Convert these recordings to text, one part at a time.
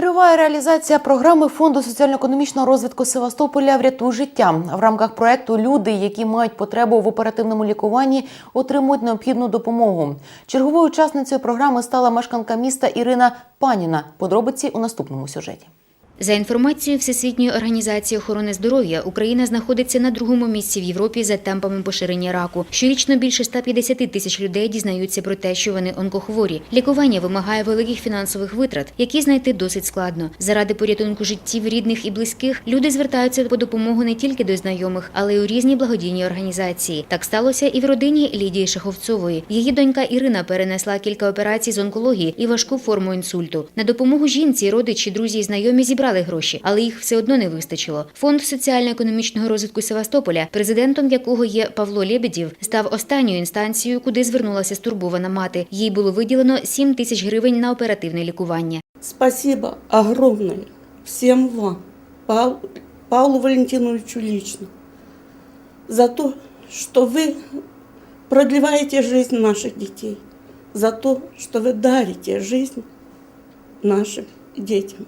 Триває реалізація програми Фонду соціально-економічного розвитку Севастополя Врятуй життя. В рамках проекту люди, які мають потребу в оперативному лікуванні, отримують необхідну допомогу. Черговою учасницею програми стала мешканка міста Ірина Паніна. Подробиці у наступному сюжеті. За інформацією Всесвітньої організації охорони здоров'я, Україна знаходиться на другому місці в Європі за темпами поширення раку. Щорічно більше 150 тисяч людей дізнаються про те, що вони онкохворі. Лікування вимагає великих фінансових витрат, які знайти досить складно. Заради порятунку життів рідних і близьких люди звертаються по допомогу не тільки до знайомих, але й у різні благодійні організації. Так сталося і в родині Лідії Шаховцової. Її донька Ірина перенесла кілька операцій з онкології і важку форму інсульту. На допомогу жінці, родичі, друзі і знайомі зібрали гроші, але їх все одно не вистачило. Фонд соціально-економічного розвитку Севастополя, президентом якого є Павло Лєбедів, став останньою інстанцією, куди звернулася стурбована мати. Їй було виділено 7 тисяч гривень на оперативне лікування. Спасибо огромное всем вам, Пав- Павлу Валентиновичу лично, за то, что вы продлеваете жизнь наших детей, за то, что вы дарите жизнь нашим детям.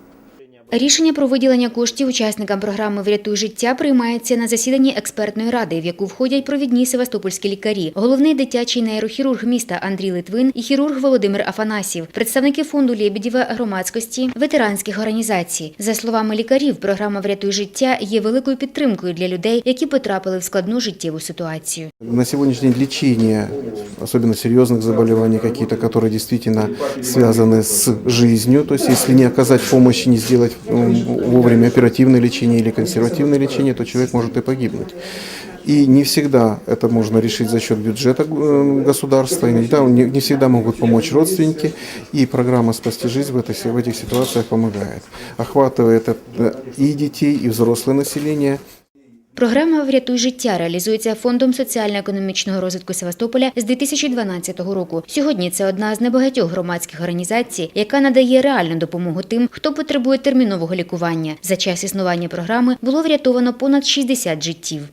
Рішення про виділення коштів учасникам програми Врятуй життя приймається на засіданні експертної ради, в яку входять провідні севастопольські лікарі, головний дитячий нейрохірург міста Андрій Литвин і хірург Володимир Афанасів, представники фонду Лєбідєва громадськості, ветеранських організацій. За словами лікарів, програма Врятуй життя є великою підтримкою для людей, які потрапили в складну життєву ситуацію. На сегодняшний день лечение, особенно серьезных заболеваний какие-то, которые действительно связаны с жизнью, то есть если не оказать помощи, не сделать м, вовремя оперативное лечение или консервативное лечение, то человек может и погибнуть. И не всегда это можно решить за счет бюджета э, государства, иногда не, не всегда могут помочь родственники, и программа «Спасти жизнь» в, этой, в этих ситуациях помогает. Охватывает это и детей, и взрослое население – Програма Врятуй життя реалізується фондом соціально-економічного розвитку Севастополя з 2012 року. Сьогодні це одна з небагатьох громадських організацій, яка надає реальну допомогу тим, хто потребує термінового лікування. За час існування програми було врятовано понад 60 життів.